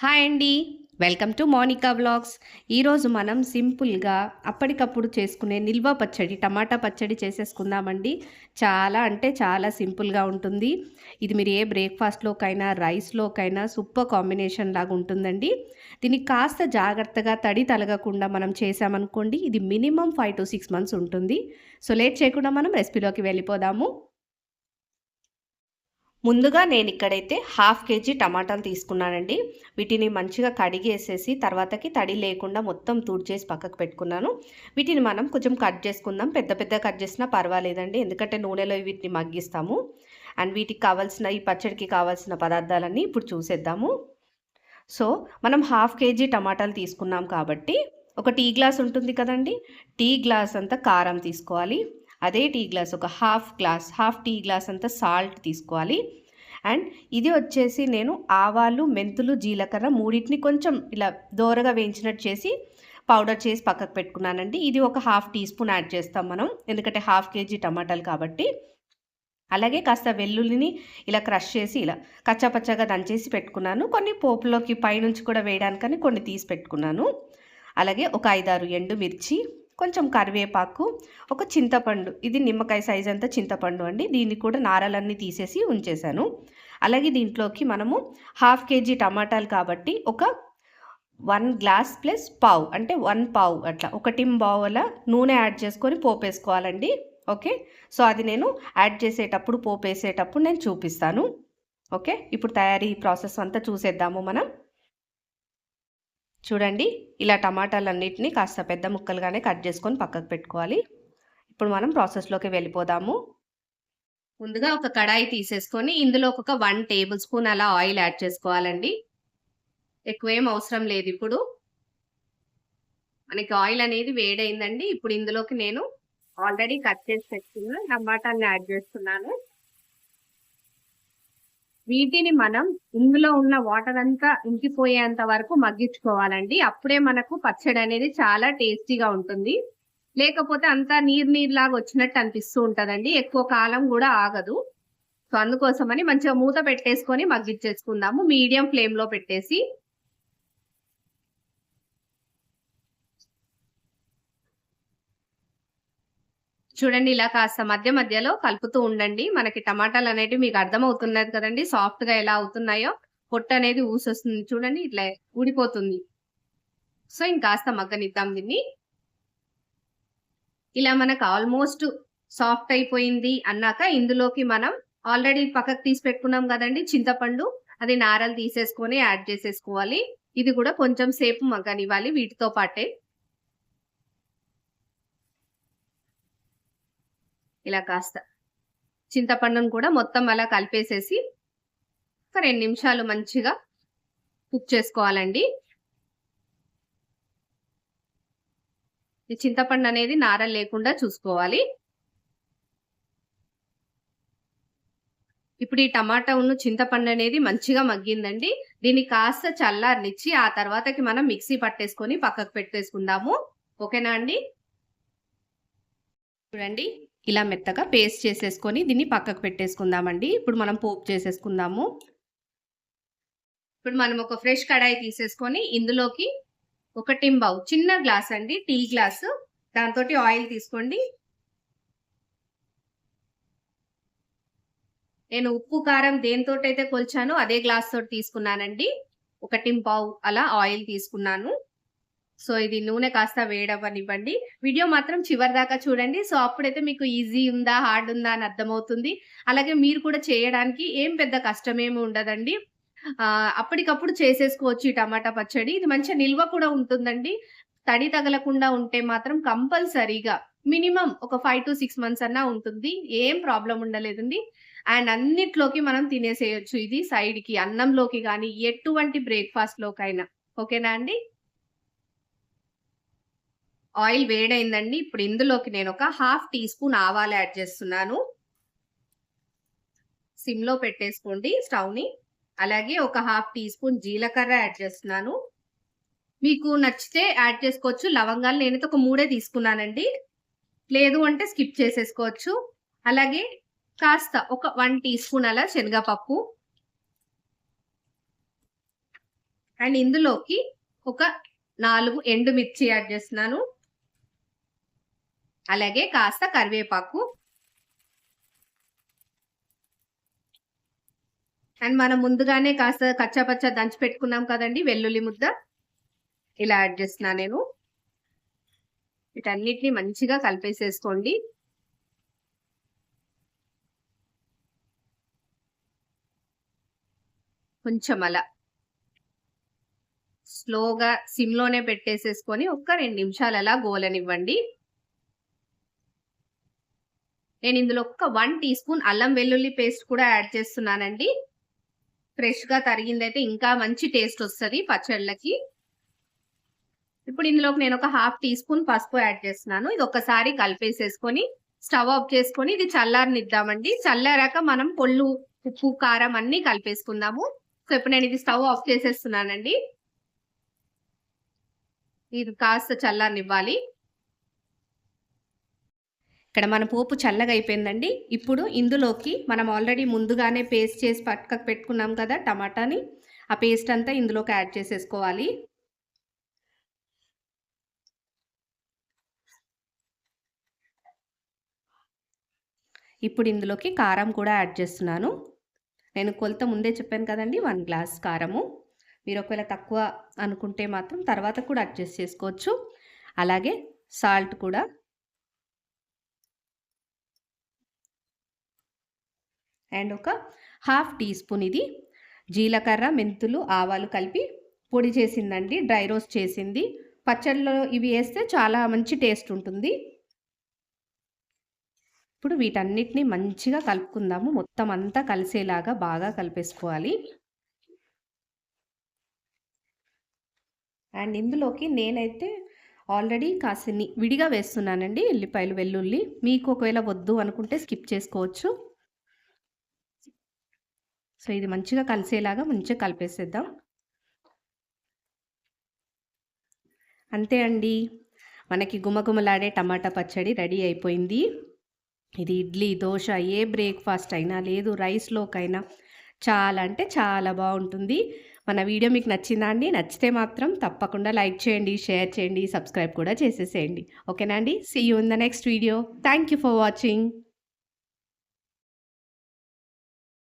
Hi అండి. Welcome to Monika vlogs. ఈరోజు మనం సింపుల్గా అప్పటికప్పుడు చేసుకునే నిల్వ పచ్చడి టమాటా పచ్చడి చేసేసుకుందామండి. చాలా అంటే చాలా సింపుల్గా ఉంటుంది. ఇది మీరు ఏ బ్రేక్ఫాస్ట్లోకైనా రైస్లోకైనా సూపర్ కాంబినేషన్ లాగా ఉంటుందండి. దీనికి కాస్త జాగ్రత్తగా తడి తలగకుండా మనం చేసామనుకోండి ఇది minimum five to six months ఉంటుంది. సో లేట్ చేయకుండా మనం రెసిపీలోకి వెళ్ళిపోదాము. ముందుగా నేను ఇక్కడైతే హాఫ్ కేజీ టమాటాలు తీసుకున్నానండి. వీటిని మంచిగా కడిగేసేసి తర్వాతకి తడి లేకుండా మొత్తం తుడిచేసి పక్కకు పెట్టుకున్నాను. వీటిని మనం కొంచెం కట్ చేసుకుందాం. పెద్ద పెద్ద కట్ చేసినా పర్వాలేదండి. ఎందుకంటే నూనెలో వీటిని మగ్గిస్తాము. అండ్ వీటికి కావాల్సిన ఈ పచ్చడికి కావాల్సిన పదార్థాలన్నీ ఇప్పుడు చూసేద్దాము. సో మనం హాఫ్ కేజీ టమాటాలు తీసుకున్నాం కాబట్టి ఒక టీ గ్లాస్ ఉంటుంది కదండి. టీ గ్లాస్ అంతా కారం తీసుకోవాలి. అదే టీ గ్లాస్ ఒక half glass half tea glass అంతా సాల్ట్ తీసుకోవాలి. అండ్ ఇది వచ్చేసి నేను ఆవాలు మెంతులు జీలకర్ర మూడింటిని కొంచెం ఇలా దోరగా వేయించినట్టు చేసి పౌడర్ చేసి పక్కకు పెట్టుకున్నానండి. ఇది ఒక హాఫ్ టీ స్పూన్ యాడ్ చేస్తాం మనం ఎందుకంటే హాఫ్ కేజీ టమాటాలు కాబట్టి. అలాగే కాస్త వెల్లుల్లిని ఇలా క్రష్ చేసి ఇలా కచ్చాపచ్చగా దంచేసి పెట్టుకున్నాను. కొన్ని పోపులోకి పైనుంచి కూడా వేయడానికని కొన్ని తీసి పెట్టుకున్నాను. అలాగే ఒక ఐదారు ఎండు మిర్చి కొంచెం కరివేపాకు ఒక చింతపండు. ఇది నిమ్మకాయ సైజ్ అంతా చింతపండు అండి. దీన్ని కూడా నారలన్నీ తీసేసి ఉంచేసాను. అలాగే దీంట్లోకి మనము హాఫ్ కేజీ టమాటాలు కాబట్టి ఒక వన్ గ్లాస్ ప్లస్ పావు అంటే వన్ పావు అట్లా. ఒక టిమ్ బావుల నూనె యాడ్ చేసుకొని పోపేసుకోవాలండి. ఓకే? సో అది నేను యాడ్ చేసేటప్పుడు పోపేసేటప్పుడు నేను చూపిస్తాను. ఓకే? ఇప్పుడు తయారీ ప్రాసెస్ అంతా చూసేద్దాము మనం. చూడండి ఇలా టమాటాలన్నిటిని కాస్త పెద్ద ముక్కలుగానే కట్ చేసుకొని పక్కకు పెట్టుకోవాలి. ఇప్పుడు మనం ప్రాసెస్లోకి వెళ్ళిపోదాము. ముందుగా ఒక కడాయి తీసేసుకొని ఇందులో ఒక వన్ టేబుల్ స్పూన్ అలా ఆయిల్ యాడ్ చేసుకోవాలండి. ఎక్కువేం అవసరం లేదు ఇప్పుడు. మనకి ఆయిల్ అనేది వేడైందండి. ఇప్పుడు ఇందులోకి నేను ఆల్రెడీ కట్ చేసి పెట్టుకున్న టమాటాన్ని యాడ్ చేస్తున్నాను. వీటిని మనం ఇందులో ఉన్న వాటర్ అంతా ఇంకిపోయేంత వరకు మగ్గించుకోవాలండి. అప్పుడే మనకు పచ్చడి అనేది చాలా టేస్టీగా ఉంటుంది. లేకపోతే అంతా నీరు నీరు లాగా వచ్చినట్టు అనిపిస్తూ ఉంటదండి. ఎక్కువ కాలం కూడా ఆగదు. సో అందుకోసమని మంచిగా మూత పెట్టేసుకొని మగ్గించేసుకుందాము. మీడియం ఫ్లేమ్లో పెట్టేసి చూడండి ఇలా కాస్త మధ్య మధ్యలో కలుపుతూ ఉండండి. మనకి టమాటాలు అనేటివి మీకు అర్థమవుతున్నది కదండి. సాఫ్ట్గా ఎలా అవుతున్నాయో పొట్టు అనేది ఊసొస్తుంది. చూడండి ఇట్లా ఊడిపోతుంది. సో ఇంకాస్త మగ్గనిద్దాం దీన్ని. ఇలా మనకు ఆల్మోస్ట్ సాఫ్ట్ అయిపోయింది అన్నాక ఇందులోకి మనం ఆల్రెడీ పక్కకు తీసి పెట్టుకున్నాం కదండి చింతపండు. అది నారలు తీసేసుకొని యాడ్ చేసేసుకోవాలి. ఇది కూడా కొంచెం సేపు మగ్గనివ్వాలి వీటితో పాటే. ఇలా కాస్త చింతపండును కూడా మొత్తం అలా కలిపేసేసి ఒక రెండు నిమిషాలు మంచిగా కుక్ చేసుకోవాలండి. ఈ చింతపండు అనేది నార లేకుండా చూసుకోవాలి. ఇప్పుడు ఈ టమాటా ఉన్న చింతపండు అనేది మంచిగా మగ్గిందండి. దీన్ని కాస్త చల్లారనిచ్చి ఆ తర్వాతకి మనం మిక్సీ పట్టేసుకొని పక్కకు పెట్టేసుకుందాము. ఓకేనా అండి? చూడండి. ఇలా మెత్తగా పేస్ట్ చేసేసుకొని దీన్ని పక్కకు పెట్టేసుకుందామండి. ఇప్పుడు మనం పోపు చేసేసుకుందాము. ఇప్పుడు మనం ఒక ఫ్రెష్ కడాయి తీసేసుకొని ఇందులోకి ఒక టింబావు చిన్న గ్లాస్ అండి టీ గ్లాస్. దాంతో ఆయిల్ తీసుకోండి. నేను ఉప్పు కారం దేనితో అయితే కొలిచానో అదే గ్లాస్ తోటి తీసుకున్నానండి. ఒక టింపావు అలా ఆయిల్ తీసుకున్నాను. సో ఇది నూనె కాస్త వేడవ్వనివ్వండి వీడియో మాత్రం చివరి దాకా చూడండి. సో అప్పుడైతే మీకు ఈజీ ఉందా హార్డ్ ఉందా అని అర్థమవుతుంది. అలాగే మీరు కూడా చేయడానికి ఏం పెద్ద కష్టమేమి ఉండదండి. అప్పటికప్పుడు చేసేసుకోవచ్చు ఈ టమాటా పచ్చడి. ఇది మంచిగా నిల్వ కూడా ఉంటుందండి. తడి తగలకుండా ఉంటే మాత్రం కంపల్సరీగా మినిమం ఒక ఫైవ్ టు సిక్స్ మంత్స్ అన్నా ఉంటుంది. ఏం ప్రాబ్లం ఉండలేదండి. అండ్ అన్నిట్లోకి మనం తినేసేయచ్చు ఇది సైడ్కి. అన్నంలోకి కానీ ఎటువంటి బ్రేక్ఫాస్ట్లోకైనా. ఓకేనా అండి? ఆయిల్ వేడైందండి. ఇప్పుడు ఇందులోకి నేను ఒక హాఫ్ టీ స్పూన్ ఆవాలు యాడ్ చేస్తున్నాను. సిమ్లో పెట్టేసుకోండి స్టవ్ని. అలాగే ఒక హాఫ్ టీ స్పూన్ జీలకర్ర యాడ్ చేస్తున్నాను. మీకు నచ్చితే యాడ్ చేసుకోవచ్చు. లవంగాలు నేనైతే ఒక మూడే తీసుకున్నానండి. లేదు అంటే స్కిప్ చేసేసుకోవచ్చు. అలాగే కాస్త ఒక వన్ టీ స్పూన్ అలా శనగపప్పు. అండ్ ఇందులోకి ఒక నాలుగు ఎండు మిర్చి యాడ్ చేస్తున్నాను. అలాగే కాస్త కరివేపాకు. అండ్ మనం ముందుగానే కాస్త కచ్చాపచ్చ దంచి పెట్టుకున్నాం కదండి వెల్లుల్లి ముద్ద. ఇలా యాడ్ చేస్తున్నా నేను. వీటన్నిటిని మంచిగా కలిపేసేసుకోండి. కొంచెం అలా. స్లోగా సిమ్లోనే పెట్టేసేసుకొని ఒక్క రెండు నిమిషాలు అలా గోలనివ్వండి. నేను ఇందులో ఒక్క వన్ టీ స్పూన్ అల్లం వెల్లుల్లి పేస్ట్ కూడా యాడ్ చేస్తున్నానండి. ఫ్రెష్గా తరిగిందైతే ఇంకా మంచి టేస్ట్ వస్తుంది పచ్చళ్ళకి. ఇప్పుడు ఇందులోకి నేను ఒక హాఫ్ టీ స్పూన్ పసుపు యాడ్ చేస్తున్నాను. ఇది ఒకసారి కలిపేసేసుకొని స్టవ్ ఆఫ్ చేసుకొని ఇది చల్లారనిద్దామండి. చల్లారాక మనం పొళ్ళు ఉప్పు కారం అన్ని కలిపేసుకుందాము. సో ఇప్పుడు నేను ఇది స్టవ్ ఆఫ్ చేసేస్తున్నానండి. ఇది కాస్త చల్లారనివ్వాలి. ఇక్కడ మన పోపు చల్లగా అయిపోయిందండి. ఇప్పుడు ఇందులోకి మనం ఆల్రెడీ ముందుగానే పేస్ట్ చేసి పక్కకు పెట్టుకున్నాం కదా టమాటాని. ఆ పేస్ట్ అంతా ఇందులోకి యాడ్ చేసేసుకోవాలి. ఇప్పుడు ఇందులోకి కారం కూడా యాడ్ చేస్తున్నాను. నేను కొలత ముందే చెప్పాను కదండి వన్ గ్లాస్ కారము. మీరు ఒకవేళ తక్కువ అనుకుంటే మాత్రం తర్వాత కూడా అడ్జస్ట్ చేసుకోవచ్చు. అలాగే సాల్ట్ కూడా అండ్ ఒక హాఫ్ టీ స్పూన్ ఇది జీలకర్ర మెంతులు ఆవాలు కలిపి పొడి చేసిందండి డ్రై రోస్ట్ చేసింది. పచ్చడిలో ఇవి వేస్తే చాలా మంచి టేస్ట్ ఉంటుంది. ఇప్పుడు వీటన్నిటిని మంచిగా కలుపుకుందాము. మొత్తం అంతా కలిసేలాగా బాగా కలిపేసుకోవాలి. అండ్ ఇందులోకి నేనైతే ఆల్రెడీ కాసిని విడిగా వేస్తున్నానండి ఎల్లిపాయలు వెల్లుల్లి. మీకు ఒకవేళ వద్దు అనుకుంటే స్కిప్ చేసుకోవచ్చు. సో ఇది మంచిగా కలిసేలాగా మంచిగా కలిపేసేద్దాం. అంతే అండి. మనకి గుమగుమలాడే టమాటా పచ్చడి రెడీ అయిపోయింది. ఇది ఇడ్లీ దోశ ఏ బ్రేక్ఫాస్ట్ అయినా లేదు రైస్లోకైనా చాలా అంటే చాలా బాగుంటుంది. మన వీడియో మీకు నచ్చిందా అండి? నచ్చితే మాత్రం తప్పకుండా లైక్ చేయండి షేర్ చేయండి సబ్స్క్రైబ్ కూడా చేసేసేయండి. ఓకేనా అండి? See you in the next video thank you for watching